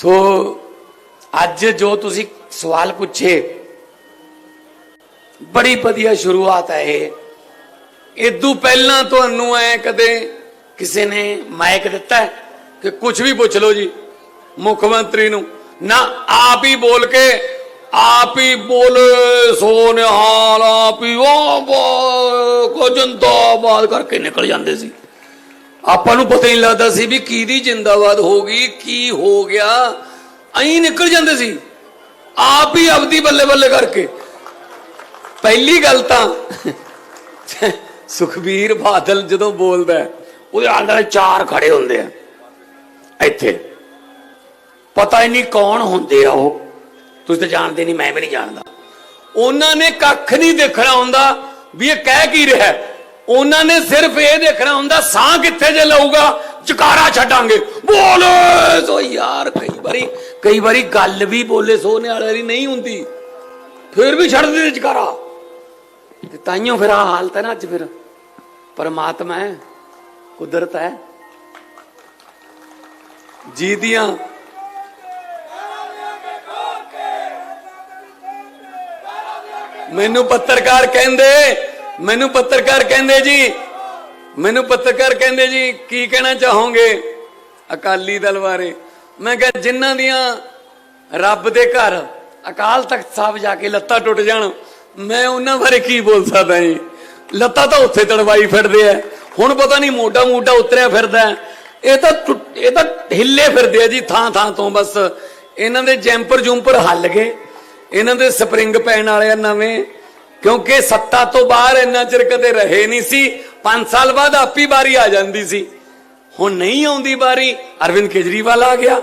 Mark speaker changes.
Speaker 1: ਸੋ ਅੱਜ ਜੋ ਤੁਸੀਂ ਸਵਾਲ ਪੁੱਛੇ, ਬੜੀ ਵਧੀਆ ਸ਼ੁਰੂਆਤ ਹੈ ਇਹ। ਇਦੋਂ ਪਹਿਲਾਂ ਤੁਹਾਨੂੰ ਐ ਕਦੇ ਕਿਸੇ ਨੇ ਮਾਈਕ ਦਿੱਤਾ ਕਿ ਕੁਝ ਵੀ ਪੁੱਛ ਲਓ ਜੀ, ਮੁੱਖ ਮੰਤਰੀ ਨੂੰ। ਨਾ, ਆਪ ਹੀ ਬੋਲ ਕੇ, ਆਪ ਹੀ ਬੋਲੇ ਸੋ ਨਿਹਾਲ ਆਪ ਹੀ ਉਹ ਕੋ ਜਿੰਦਾਬਾਦ ਕਰਕੇ ਨਿਕਲ ਜਾਂਦੇ ਸੀ। ਆਪਾਂ ਨੂੰ ਪਤਾ ਹੀ ਨਹੀਂ ਲੱਗਦਾ ਸੀ ਵੀ ਕਿਹਦੀ ਜਿੰਦਾਬਾਦ ਹੋ ਗਈ ਕੀ ਹੋ ਗਿਆ। ਐਂ ਨਿਕਲ ਜਾਂਦੇ ਸੀ। ਆਪ ਹੀ ਆਪਦੀ ਬੱਲੇ ਬੱਲੇ ਕਰਕੇ। ਪਹਿਲੀ ਗੱਲ ਤਾਂ ਸੁਖਬੀਰ ਬਾਦਲ ਜਦੋਂ ਬੋਲਦਾ ਹੈ, ਉਹਦੇ ਆਲੇ ਚਾਰ ਖੜੇ ਹੁੰਦੇ ਆ ਇੱਥੇ। ਪਤਾ ਹੀ ਨਹੀਂ ਕੌਣ ਹੁੰਦੇ ਆ ਉਹ। ਤੁਸੀਂ ਤਾਂ ਜਾਣਦੇ ਨਹੀਂ ਮੈਂ ਵੀ ਨਹੀਂ ਜਾਣਦਾ। ਉਹਨਾਂ ਨੇ ਕੱਖ ਨਹੀਂ ਦੇਖਣਾ ਹੁੰਦਾ ਵੀ ਇਹ ਕਹਿ ਕੀ ਰਿਹਾ ਉਹਨਾਂ ਨੇ ਸਿਰਫ ਇਹ ਦੇਖਣਾ ਹੁੰਦਾ, ਸਾਹ ਕਿੱਥੇ ਜੇ ਲਊਗਾ? ਚਕਾਰਾ ਛੱਡਾਂਗੇ। ਬੋਲੇ ਸੋ ਯਾਰ, ਕਈ ਵਾਰੀ ਕਈ ਵਾਰੀ ਗੱਲ ਵੀ ਬੋਲੇ ਸੋਨੇ ਵਾਲੇ ਦੀ ਨਹੀਂ ਹੁੰਦੀ। ਫਿਰ ਵੀ ਛੱਡ ਦਿੰਦੇ ਚਕਾਰਾ ਤੇ ਤਾਈਓ ਫਿਰ ਆ ਹਾਲਤ ਹੈ ਨਾ ਅੱਜ ਫਿਰ। ਪਰਮਾਤਮਾ ਹੈ, ਕੁਦਰਤ ਹੈ। ਜੀ ਦੀਆਂ ਮੈਨੂੰ ਪੱਤਰਕਾਰ ਕਹਿੰਦੇ ਮੈਨੂੰ ਪੱਤਰਕਾਰ ਕਹਿੰਦੇ ਜੀ, ਮੈਨੂੰ ਪੱਤਰਕਾਰ ਕਹਿੰਦੇ ਜੀ, ਕੀ ਕਹਿਣਾ ਚਾਹੋਗੇ ਅਕਾਲੀ ਦਲ ਬਾਰੇ? ਮੈਂ ਕਿਹਾ, ਜਿਨ੍ਹਾਂ ਦੀਆਂ ਰੱਬ ਦੇ ਘਰ ਅਕਾਲ ਤਖਤ ਸਾਹਿਬ ਜਾ ਕੇ ਲੱਤਾਂ ਟੁੱਟ ਜਾਣ, ਮੈਂ ਉਹਨਾਂ ਬਾਰੇ ਕੀ ਬੋਲ ਸਕਦਾ ਜੀ? ਲੱਤਾਂ ਤਾਂ ਉੱਥੇ ਤੜਵਾਈ ਫਿਰਦੇ ਆ। ਹੁਣ ਪਤਾ ਨਹੀਂ ਮੋਢਾ ਮੋਢਾ ਉਤਰਿਆ ਫਿਰਦਾ ਇਹ ਤਾਂ ਟੁੱਟ- ਇਹ ਤਾਂ ਹਿੱਲੇ ਫਿਰਦੇ ਆ ਜੀ, ਥਾਂ ਥਾਂ ਤੋਂ ਬਸ। ਇਹਨਾਂ ਦੇ ਜੈਂਪਰ ਜੂੰਪਰ ਹੱਲ ਗਏ। ਇਹਨਾਂ ਦੇ ਸਪਰਿੰਗ ਪੈਣ ਵਾਲੇ ਆ ਨਵੇਂ। ਕਿਉਂਕਿ ਸੱਤਾ ਤੋਂ ਬਾਹਰ ਇੰਨਾ ਚਿਰ ਕਦੇ ਰਹੇ ਨਹੀਂ ਸੀ 5 ਸਾਲ ਬਾਅਦ ਆਪੀ ਵਾਰੀ ਆ ਜਾਂਦੀ ਸੀ। ਹੁਣ ਨਹੀਂ ਆਉਂਦੀ ਵਾਰੀ, ਅਰਵਿੰਦ ਕੇਜਰੀਵਾਲ ਆ ਗਿਆ।